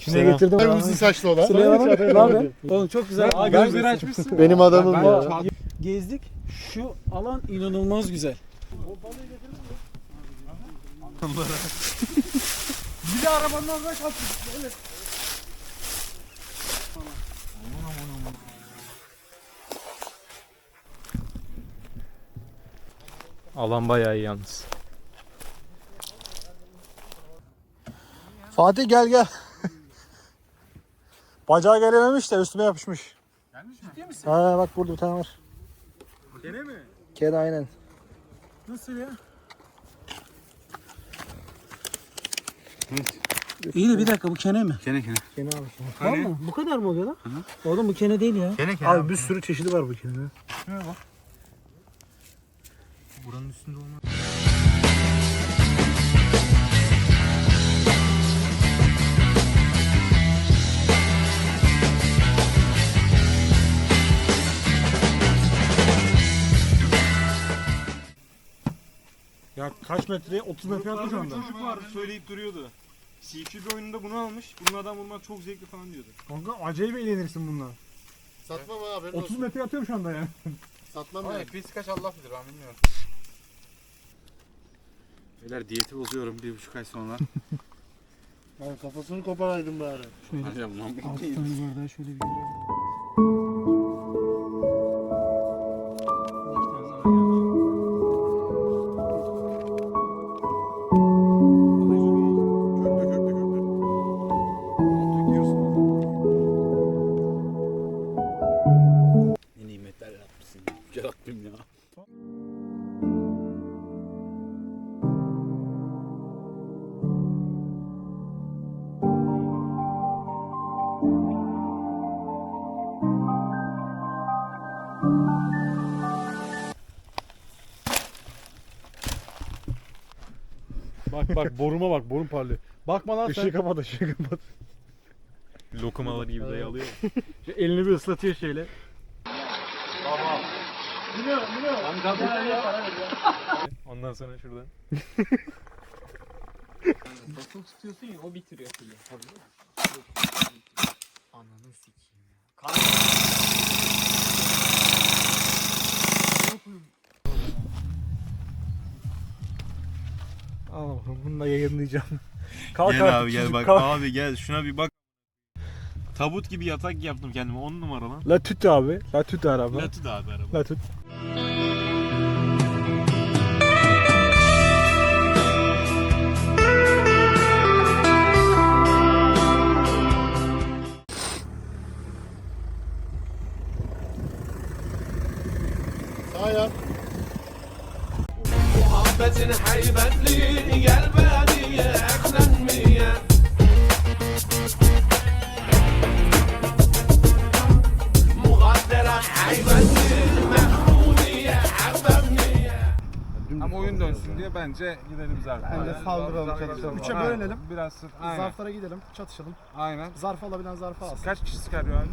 İçine getirdim. Kırmızı saçlı olan. Süleyman abi, ne haber? Oğlum çok güzel. Aa, gözleri açmışsın. Benim adamım Ben- ya. Gezdik. Şu alan inanılmaz güzel. Bir de arabanın orada kalsın. Evet. Alan bayağı iyi yalnız. Fatih gel gel. Bacağı gelememiş de üstüme yapışmış. Ciddi misin? Ha bak burada bir tane var. Gene mi? Kedi aynen. Nasıl ya? İyi de bir dakika bu kene mi? Kene kene. Kedi abi. Valla bu kadar mı oluyor lan? Oğlum bu kene değil ya. Kene kene. Abi bir sürü çeşidi var bu kedinin. Buranın üstünde olmaz. Ya kaç metre? 30 metre yaptı şu anda. Çocuk var söyleyip duruyordu. CQ bir oyununda bunu almış. Bunlardan vurmak çok zevkli falan diyordu. Kanka acayip eğlenirsin bununla. Satmam abi. 30 metre atıyorum şu anda yani. Satmam Ama ben. FPS kaç Allah bilir ben bilmiyorum. Beyler diyeti bozuyorum bir buçuk ay sonra. Ben kafasını koparaydım bari. Lan Altı değil. tane bardağı şöyle bir görelim. Rabbim ya. Bak bak boruma bak borum parlıyor. Bakma lan sen. Işığı kapat ışığı kapat. Lokumaları gibi de yalıyor. Şu elini bir ıslatıyor şeyle. Ondan sonra şuradan. Basılı tutuyorsun ya o bitiriyor pili. Ananı sikeyim ya. Al bakalım bunu da yayınlayacağım. Kalk Gel artık abi gel çocuk, bak kalk. abi gel şuna bir bak. Tabut gibi yatak yaptım kendime 10 numara lan. La tüt abi. La tüt araba. Latı da abi araba. La diye bence gidelim zaten. Bence saldıralım, çatışalım. Üçe Aynen. bölelim. Biraz sır. Aynen. Zarflara gidelim. Çatışalım. Aynen. Zarf alabilen zarfı alsın. Kaç kişi çıkarıyor abi?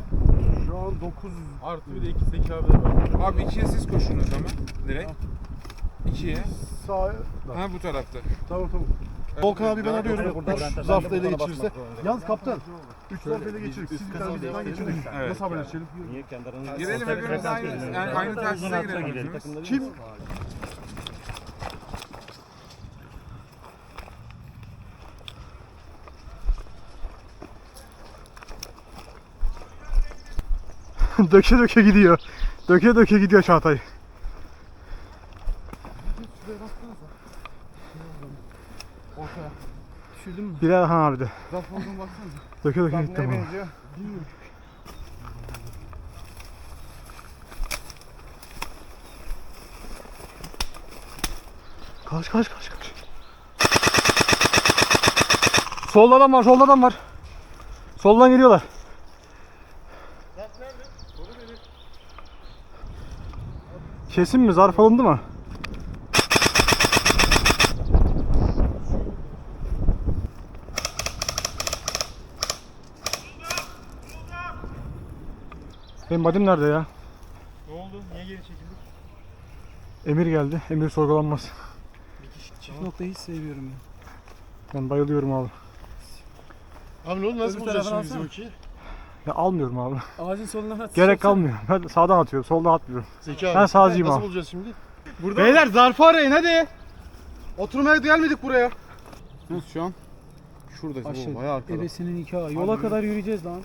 Şu an 9 Artı bir de 2 zekalı var. Abi ikiye siz koşun o zaman. Direkt. İkiye. sağ. Ha bu tarafta. Tamam tamam. Volkan abi ben arıyorum. Üç zarfla ele geçirirse. Yalnız kaptan. Üç zarf ele geçirdik. Siz bir tane biz daha geçirdik. Evet. Nasıl haberleşelim? Girelim hepimiz aynı, yani aynı telsize girelim hepimiz. Kim? döke döke gidiyor. Döke döke gidiyor Çağatay. Düşürdün mü? Birer Han abi de. Zarf olduğunu baksana. Döke döke gitti bu. benziyor? Kaç kaç kaç kaç. Solda adam var, solda adam var. Soldan geliyorlar. Kesin mi? Zarf alındı mı? Benim badim nerede ya? Ne oldu? Niye geri çekildik? Emir geldi. Emir sorgulanmaz. Çift noktayı hiç seviyorum ya. Ben bayılıyorum abi. Abi ne oldu nasıl Öbür bulacağız şimdi bizim alsana. Ya almıyorum abi. Ağacın solundan at. Gerek kalmıyor. Ben sağdan atıyorum, soldan atmıyorum. Zeki abi. Ben sağcıyım Nasıl abi. bulacağız şimdi? Beyler zarfı arayın hadi. Oturmaya gelmedik buraya. Nasıl şu an? Şurada. Aşağı. Bayağı arkada. Ebesinin nikahı. Yola kadar yürüyeceğiz lan.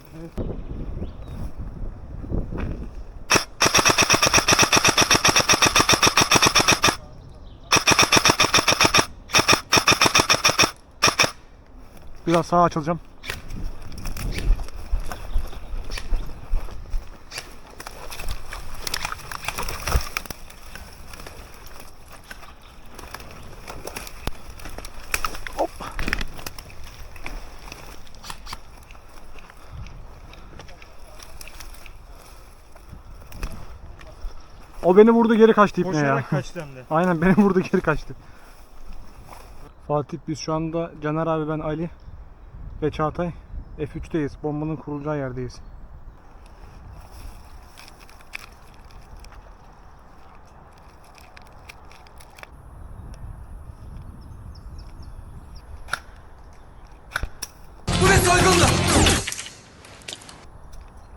Biraz sağa açılacağım. O beni vurdu geri kaçtı ipne ya. Koşarak kaçtı hem de. Aynen beni vurdu geri kaçtı. Fatih biz şu anda Caner abi ben Ali ve Çağatay F3'teyiz. Bombanın kurulacağı yerdeyiz.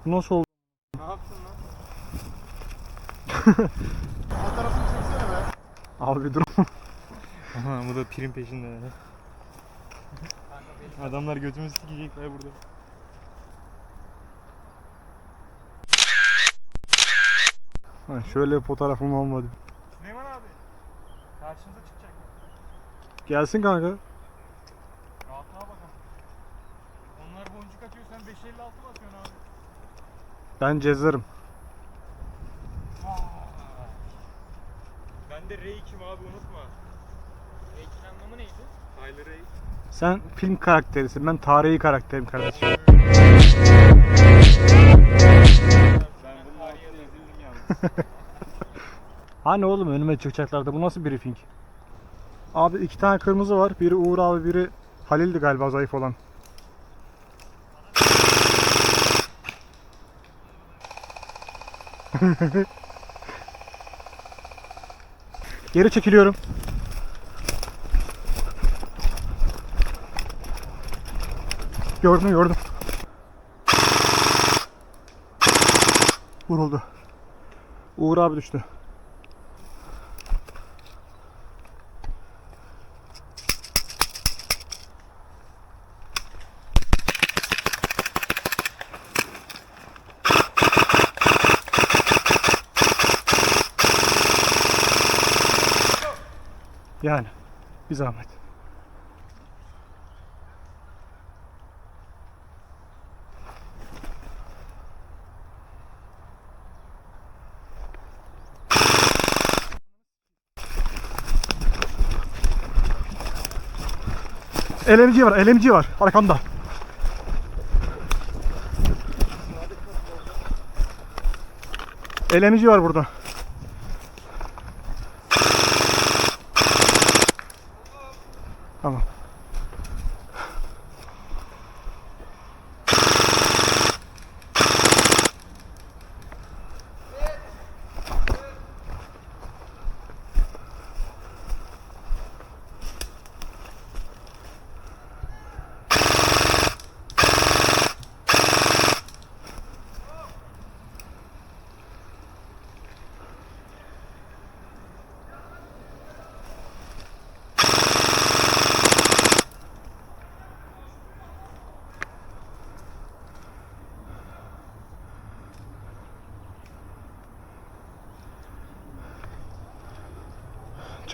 Bu nasıl oldu? Ne yaptın lan? Abi dur. Aha bu da prim peşinde. Adamlar götümüzü sikecekler burada. Ha, şöyle fotoğrafım olmadı. Süleyman abi. Karşımıza çıkacak. Gelsin kanka. Rahatlığa bakalım. Onlar boncuk atıyor sen 556 mı atıyorsun abi? Ben cezarım. Ben de R2'm abi unutma. R2'nin anlamı neydi? Tyler Ray. Sen film karakterisin. Ben tarihi karakterim kardeşim. Ben bunun tarihe ezildim yalnız. Hani oğlum önüme çıkacaklardı. Bu nasıl briefing? Abi iki tane kırmızı var. Biri Uğur abi, biri Halil'di galiba zayıf olan. Geri çekiliyorum. Gördüm gördüm. Vuruldu. Uğur abi düştü. Yani bir zahmet. LMG var, LMG var arkamda. LMG var burada. Tamam.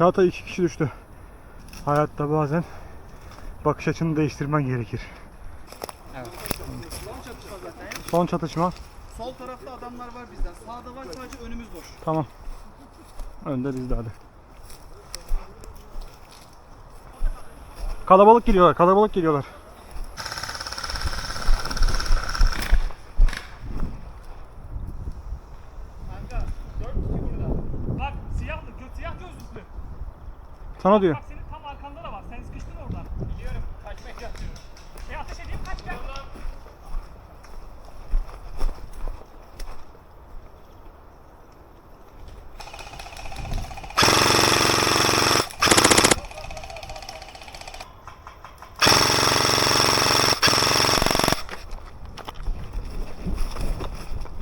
Çağatay iki kişi düştü. Hayatta bazen bakış açını değiştirmen gerekir. Son çatışma. Sol tarafta adamlar var bizden. Sağda var sadece önümüz boş. Tamam. Önde bizde hadi. Kalabalık geliyorlar, kalabalık geliyorlar. Sana diyor. Bak senin tam arkanda da var. Sen sıkıştın oradan. Biliyorum. Kaçmaya çalışıyorum. E ateş edeyim kaç gel.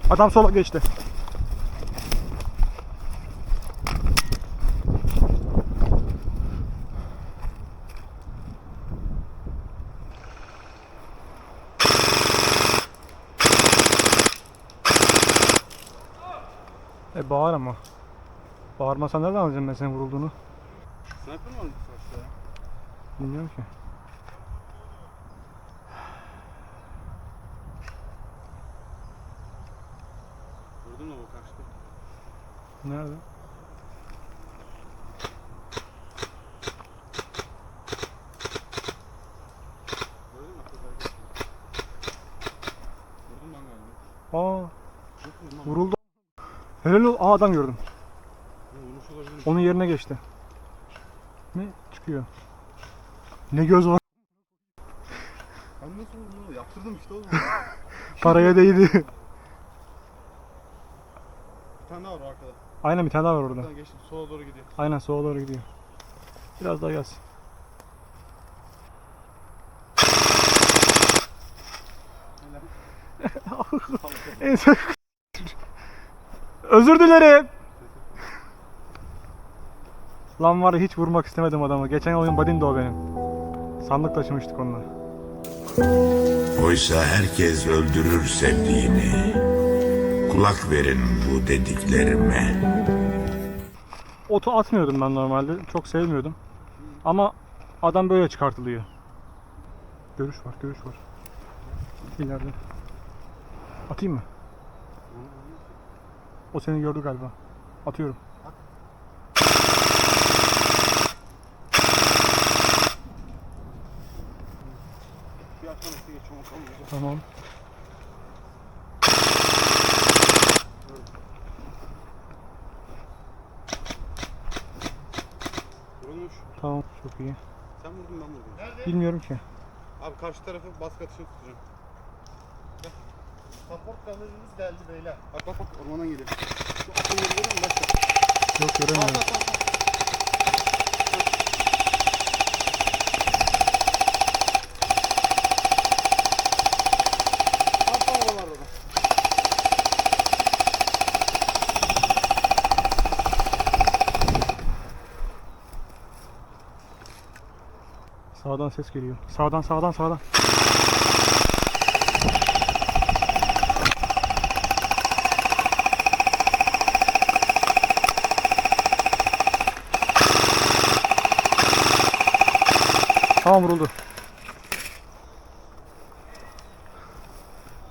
Adam sola geçti. Bağır ama. Bağırmasan nereden anlayacağım ben senin vurulduğunu? Sniper mi aldın karşıda ya? Bilmiyorum ki. Gördün mü o kaçtı? Nerede? Gördün mü? Kızlar geçti. Vurdum ben galiba. Aa Yok mu lan? vuruldu. Helal ol. Aa adam gördüm. Onun yerine geçti. Ne? Çıkıyor. Ne göz var. Ben nasıl onu? Yaptırdım işte oğlum. Paraya değdi. Bir tane daha var arkada. Aynen bir tane daha var orada. Buradan geçtim. Sola doğru gidiyor. Aynen sola doğru gidiyor. Biraz daha gelsin. En Özür dilerim. Lan var ya hiç vurmak istemedim adamı. Geçen oyun badin de o benim. Sandık taşımıştık onunla. Oysa herkes öldürür sevdiğini. Kulak verin bu dediklerime. Otu atmıyordum ben normalde. Çok sevmiyordum. Ama adam böyle çıkartılıyor. Görüş var, görüş var. İleride. Atayım mı? O seni gördü galiba. Atıyorum. Tamam. Vurulmuş. Tamam. Çok iyi. Sen vurdun ben vurdum. Nerede? Bilmiyorum ki. Abi karşı tarafı baskı atışını tutacağım. Support kalıcımız geldi beyler. Bak bak bak ormandan geliyor. Şu atın yeri görüyor musun? Başla. Yok göremiyorum. Bak bak bak. Sağdan ses geliyor. Sağdan sağdan sağdan. Tamam vuruldu.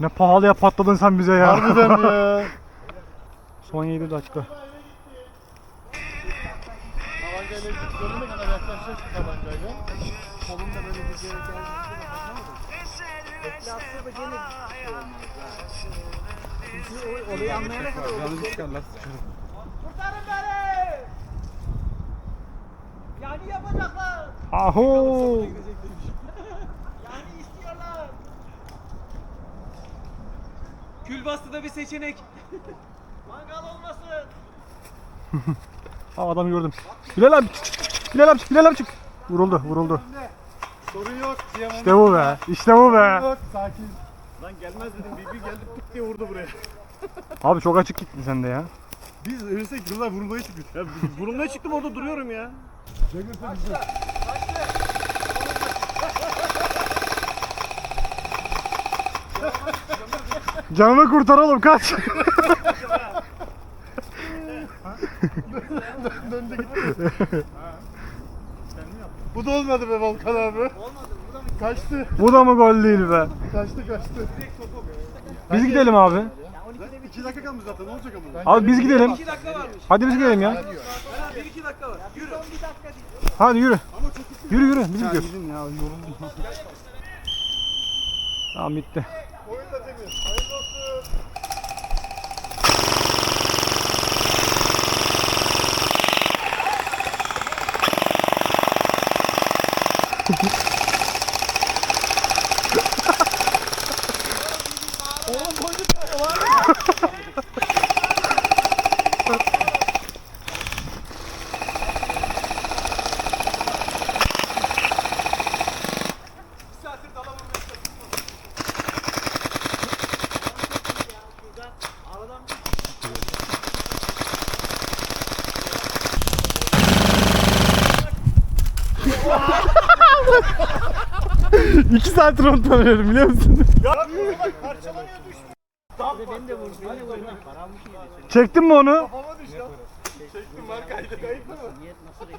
Ne pahalıya patladın sen bize ya. Harbiden ya. Son 7 dakika. Tabancayla önüne kadar yaklaşacak şu tabancayla. Kolunda böyle bir yere geldiğinde Orayı anlayana kadar Yalnız çıkarlar. Kurtarın beni! Yani yapacaklar. Aho! Yani istiyorlar. Külbastı da bir seçenek. Mangal olmasın. Aa adamı gördüm. Bilal abi çık çık çık. Bilal abi çık. Bilal abi çık. Vuruldu vuruldu. Sorun yok. Diyemem. İşte bu be. İşte bu be. Yok sakin. Lan gelmez dedim. Bir, bir geldi pıt diye vurdu buraya. Abi çok açık gittin sen de ya. Biz ölürsek yıllar vurulmaya çıktık. Ya vurulmaya çıktım orada duruyorum ya. Canını kurtar oğlum kaç. Döndü gitti. Bu da olmadı be Volkan abi. Olmadı. Kaçtı. bu da mı gol değil be? Kaçtı kaçtı. Biz gidelim abi. Lan 2 dakika kalmış zaten ne olacak ama? Abi biz gidelim. 2 dakika varmış. Hadi biz gidelim ya. Bana 1 2 dakika var. Yürü. Hadi yürü. Yürü yürü biz gidiyoruz. Gidin ya yoruldum. Tamam bitti. Oyun da temiz. Hayırlı olsun. İki saat ront arıyorum biliyor musun? Beni de vur, beni de vur. Çektin mi onu? Çektim var kaydı kayıtlı mı? Niyet nasıl